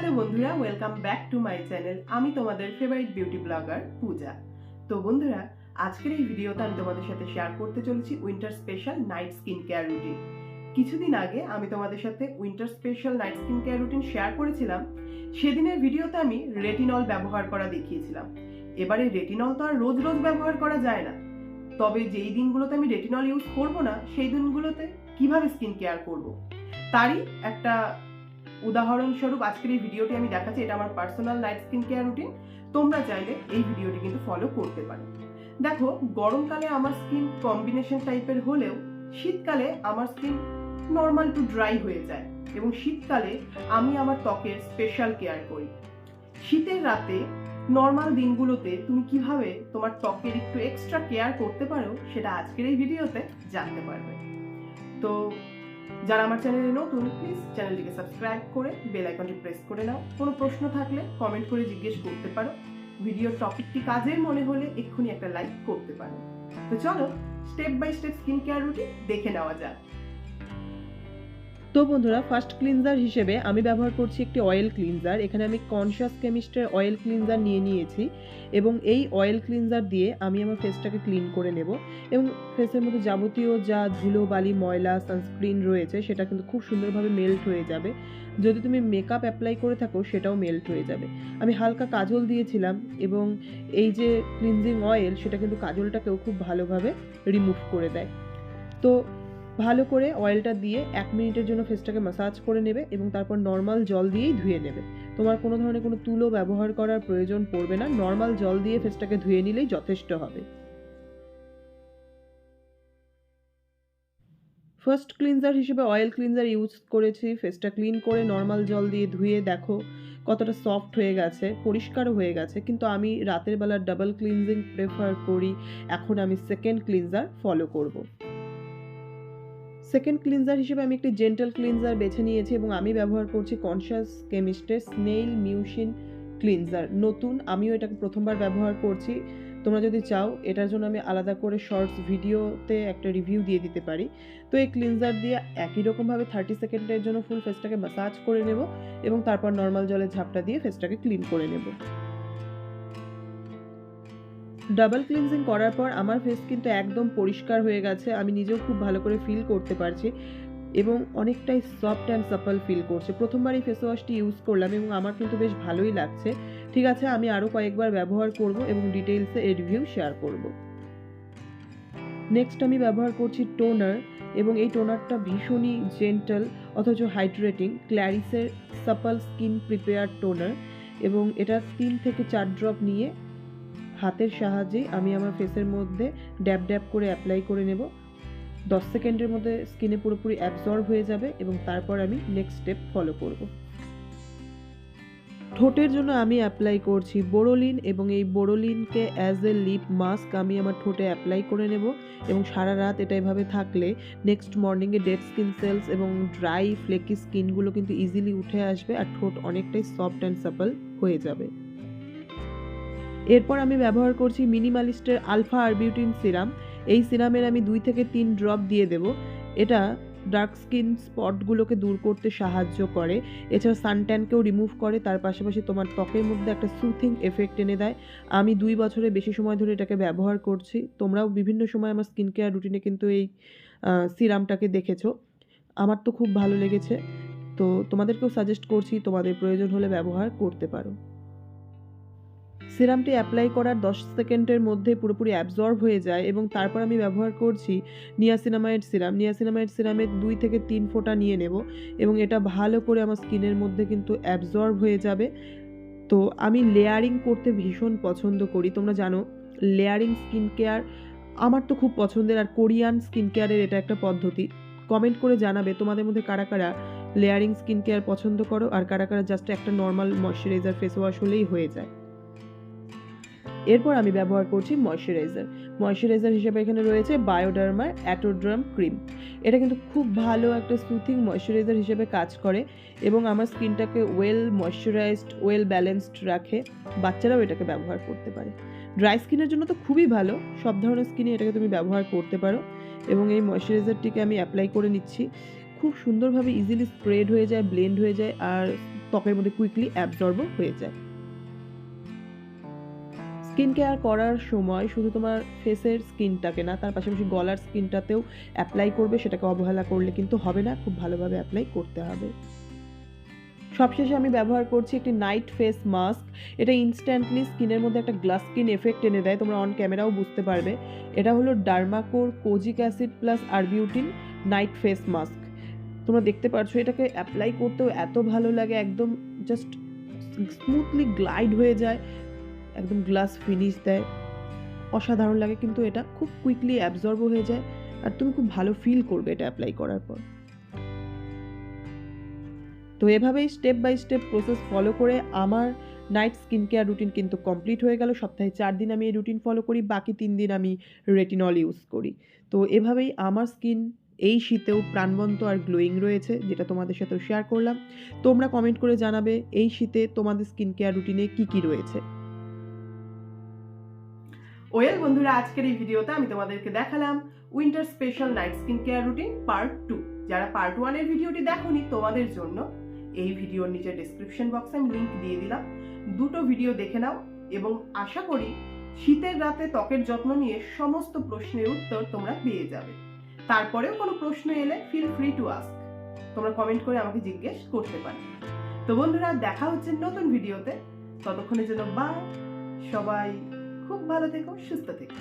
Hello বন্ধুরা welcome back to my channel আমি তোমাদের ফেভারিট বিউটি ব্লগার পূজা। তো বন্ধুরা, আজকের এই ভিডিওতে আমি তোমাদের সাথে শেয়ার করতে চলেছি winter special night skin care routine কিছুদিন আগে আমি তোমাদের সাথে winter special night skin care routine share করেছিলাম। সেদিনের ভিডিওতে আমি রেটিনল ব্যবহার করা দেখিয়েছিলাম। এবারে রেটিনল তো আর রোজ রোজ ব্যবহার করা যায় না। তবে যেই দিনগুলোতে আমি রেটিনল ইউজ করব না, সেই দিনগুলোতে কীভাবে স্কিন কেয়ার করব? তারই একটা উদাহরণস্বরূপ আজকের এই ভিডিওটি আমি দেখাচ্ছি, এটা আমার personal night skin care routine তোমরা চাইলে এই ভিডিওটি কিন্তু ফলো করতে পারো। দেখো, গরমকালে আমার স্কিন কম্বিনেশন টাইপের হলেও শীতকালে আমার স্কিন নর্মাল টু ড্রাই হয়ে যায় এবং শীতকালে আমি আমার ত্বকের স্পেশাল কেয়ার করি। শীতের রাতে নর্মাল দিনগুলোতে তুমি কীভাবে তোমার ত্বকের একটু এক্সট্রা কেয়ার করতে পারো, সেটা আজকের এই ভিডিওতে জানতে পারবে। তো যারা আমার চ্যানেলে নতুন প্লিজ চ্যানেলটিকে সাবস্ক্রাইব করে বেল আইকনটি প্রেস করে নাও। কোনো প্রশ্ন থাকলে কমেন্ট করে জিজ্ঞেস করতে পারো। ভিডিওর টপিকটি কাজের মনে হলে এক্ষুনি একটা লাইক করতে পারো। তো চলো step by step skin care routine দেখে নেওয়া যাক। তো বন্ধুরা ফার্স্ট ক্লিনজার হিসেবে আমি ব্যবহার করছি একটি অয়েল ক্লিনজার এখানে আমি কনশাস কেমিস্টের অয়েল ক্লিনজার নিয়ে নিয়েছি এবং এই অয়েল ক্লিনজার দিয়ে আমি আমার ফেসটাকে ক্লিন করে নেব এবং ফেসের মধ্যে যাবতীয় যা ধুলো, বালি, ময়লা সানস্ক্রিন রয়েছে সেটা কিন্তু খুব সুন্দরভাবে মেল্ট হয়ে যাবে। যদি তুমি মেকআপ অ্যাপ্লাই করে থাকো সেটাও মেল্ট হয়ে যাবে। আমি হালকা কাজল দিয়েছিলাম এবং এই যে ক্লিনজিং অয়েল সেটা কিন্তু কাজলটাকেও খুব ভালোভাবে রিমুভ করে দেয়। তো ভালো করে অয়েলটা দিয়ে এক মিনিটের জন্য ফেসটাকে ম্যাসাজ করে নেবে এবং তারপর নর্মাল জল দিয়েই ধুয়ে নেবে। তোমার কোনো ধরনের কোনো তুলো ব্যবহার করার প্রয়োজন পড়বে না। নর্মাল জল দিয়ে ফেসটাকে ধুয়ে নিলেই যথেষ্ট হবে। ফার্স্ট ক্লিনজার হিসেবে অয়েল ক্লিনজার ইউজ করেছি। ফেসটা ক্লিন করে নর্মাল জল দিয়ে ধুয়ে দেখো কতটা সফট হয়ে গেছে, পরিষ্কারও হয়ে গেছে। কিন্তু আমি রাতের বেলা ডাবল ক্লিনজিং প্রেফার করি। এখন আমি সেকেন্ড ক্লিনজার ফলো করব। সেকেন্ড ক্লিনজার হিসেবে আমি একটি জেন্টাল ক্লিনজার বেছে নিয়েছি এবং আমি ব্যবহার করছি কনশাস কেমিস্টের স্নেইল মিউশিন ক্লিনজার নতুন, আমিও এটাকে প্রথমবার ব্যবহার করছি। তোমরা যদি চাও, এটার জন্য আমি আলাদা করে শর্টস ভিডিওতে একটা রিভিউ দিয়ে দিতে পারি। তো এই ক্লিনজার দিয়ে একই রকমভাবে থার্টি সেকেন্ডের জন্য ফুল ফেসটাকে ম্যাসাজ করে নেব এবং তারপর নর্মাল জলের ঝাপটা দিয়ে ফেসটাকে ক্লিন করে নেব। ডাবল ক্লিনজিং করার পর আমার ফেস কিন্তু একদম পরিষ্কার হয়ে গেছে। আমি নিজেও খুব ভালো করে ফিল করতে পারছি এবং অনেকটাই সফট অ্যান্ড সাপল ফিল করছে। প্রথমবার এই ফেস ওয়াশটি ইউজ করলাম এবং আমার কিন্তু বেশ ভালোই লাগছে। ঠিক আছে, আমি আরও কয়েকবার ব্যবহার করব এবং ডিটেলসে এর রিভিউ শেয়ার করব। নেক্সট আমি ব্যবহার করছি টোনার এবং এই টোনারটা ভীষণই জেন্টাল অথচ হাইড্রেটিং ক্ল্যারিসের সাপল স্কিন প্রিপেয়ার টোনার এবং এটা তিন থেকে চার ড্রপ নিয়ে হাতের সাহায্যেই আমি আমার ফেসের মধ্যে ড্যাব ড্যাব করে অ্যাপ্লাই করে নেব। দশ সেকেন্ডের মধ্যে স্কিনে পুরোপুরি অ্যাবজর্ব হয়ে যাবে এবং তারপর আমি নেক্সট স্টেপ ফলো করব। ঠোঁটের জন্য আমি অ্যাপ্লাই করছি বোরোলিন এবং এই বোরোলিনকে অ্যাজ এ লিপ মাস্ক আমি আমার ঠোঁটে অ্যাপ্লাই করে নেব এবং সারা রাত এটা এভাবে থাকলে নেক্সট মর্নিংয়ে ডেড স্কিন সেলস এবং ড্রাই ফ্লেকি স্কিনগুলো কিন্তু ইজিলি উঠে আসবে আর ঠোঁট অনেকটাই সফট অ্যান্ড সাপল হয়ে যাবে। এরপর আমি ব্যবহার করছি মিনিমালিস্টের আলফা আরবিউটিন সিরাম। এই সিরামের আমি দুই থেকে তিন ড্রপ দিয়ে দেব। এটা ডার্ক স্কিন স্পটগুলোকে দূর করতে সাহায্য করে। এছাড়া সানট্যানকেও রিমুভ করে। তার পাশাপাশি তোমার ত্বকের মধ্যে একটা সুথিং এফেক্ট এনে দেয়। আমি দুই বছরে বেশি সময় ধরে এটাকে ব্যবহার করছি। তোমরাও বিভিন্ন সময় আমার স্কিন কেয়ার রুটিনে কিন্তু এই সিরামটাকে দেখেছ। আমার তো খুব ভালো লেগেছে। তো তোমাদেরকেও সাজেস্ট করছি, তোমাদের প্রয়োজন হলে ব্যবহার করতে পারো। সিরামটি অ্যাপ্লাই করার দশ সেকেন্ডের মধ্যে পুরোপুরি অ্যাবজর্ব হয়ে যায় এবং তারপর আমি ব্যবহার করছি নিয়াসিনামাইড সিরাম। নিয়াসিনামাইড সিরামের দুই থেকে তিন ফোঁটা নিয়ে নেব এবং এটা ভালো করে আমার স্কিনের মধ্যে কিন্তু অ্যাবজর্ব হয়ে যাবে। তো আমি লেয়ারিং করতে ভীষণ পছন্দ করি। তোমরা জানো, লেয়ারিং স্কিন কেয়ার আমার তো খুব পছন্দের আর কোরিয়ান স্কিন কেয়ারের এটা একটা পদ্ধতি। কমেন্ট করে জানাবে তোমাদের মধ্যে কারা কারা লেয়ারিং স্কিন কেয়ার পছন্দ করো আর কারা কারা জাস্ট একটা নর্মাল ময়শ্চারাইজার ফেস ওয়াশ হলেই হয়ে যায়। এরপর আমি ব্যবহার করছি ময়শ্চারাইজার ময়শ্চারাইজার হিসেবে এখানে রয়েছে বায়োডার্মার অ্যাটোড্রাম ক্রিম এটা কিন্তু খুব ভালো একটা সুথিং ময়শ্চারাইজার হিসেবে কাজ করে এবং আমার স্কিনটাকে ওয়েল ময়শ্চারাইজড ওয়েল ব্যালেন্সড রাখে। বাচ্চারাও এটাকে ব্যবহার করতে পারে। ড্রাই স্কিনের জন্য তো খুবই ভালো। সব ধরনের স্কিনে এটাকে তুমি ব্যবহার করতে পারো এবং এই ময়শ্চারাইজারটিকে আমি অ্যাপ্লাই করে নিচ্ছি। খুব সুন্দরভাবে ইজিলি স্প্রেড হয়ে যায় ব্লেন্ড হয়ে যায় আর ত্বকের মধ্যে কুইকলি অ্যাবজর্বও হয়ে যায়। স্কিন কেয়ার করার সময় শুধু তোমার ফেসের স্কিনটাকে না, তার পাশাপাশি গলার স্কিনটাতেও অ্যাপ্লাই করবে, সেটাকে অবহেলা করলে কিন্তু হবে না, খুব ভালোভাবে অ্যাপ্লাই করতে হবে। সবশেষে আমি ব্যবহার করছি একটি নাইট ফেস মাস্ক এটা ইনস্ট্যান্টলি স্কিনের মধ্যে একটা গ্লাস স্কিন এফেক্ট এনে দেয়, তোমরা অন ক্যামেরাও বুঝতে পারবে। এটা হলো Dermaco kojic acid plus arbutin night face mask তোমরা দেখতে পারছ, এটাকে অ্যাপ্লাই করতেও এত ভালো লাগে, একদম জাস্ট স্মুথলি গ্লাইড হয়ে যায় একদম গ্লাস ফিনিশ দেয়। অসাধারণ লাগে কিন্তু এটা। খুব কুইকলি অ্যাবজর্ব হয়ে যায় আর তুমি খুব ভালো ফিল করবে এটা অ্যাপ্লাই করার পর। তো এভাবেই step by step process follow করে আমার নাইট স্কিন কেয়ার রুটিন কিন্তু কমপ্লিট হয়ে গেল। সপ্তাহে চার দিন আমি এই রুটিন ফলো করি, বাকি তিন দিন আমি রেটিনল ইউজ করি। তো এভাবেই আমার স্কিন এই শীতেও প্রাণবন্ত আর গ্লোয়িং রয়েছে, যেটা তোমাদের সাথেও শেয়ার করলাম। তোমরা কমেন্ট করে জানাবে এই শীতে তোমাদের স্কিন কেয়ার রুটিনে কী কী রয়েছে। ওয়েল বন্ধুরা, আজকের এই ভিডিওতে আমি তোমাদেরকে দেখালাম winter special night skin care routine part two. যারা পার্ট ওয়ানের ভিডিওটি দেখোনি, তোমাদের জন্য এই ভিডিওর নিচে ডিসক্রিপশন বক্সে আমি লিঙ্ক দিয়ে দিলাম। দুটো ভিডিও দেখে নাও এবং আশা করি শীতের রাতে ত্বকের যত্ন নিয়ে সমস্ত প্রশ্নের উত্তর তোমরা পেয়ে যাবে। তারপরেও কোনো প্রশ্ন এলে ফিল ফ্রি টু আস্ক তোমরা কমেন্ট করে আমাকে জিজ্ঞেস করতে পারো। তো বন্ধুরা, দেখা হচ্ছে নতুন ভিডিওতে ততক্ষণের জন্য বা সবাই খুব ভালো থেকো সুস্থ থেকো।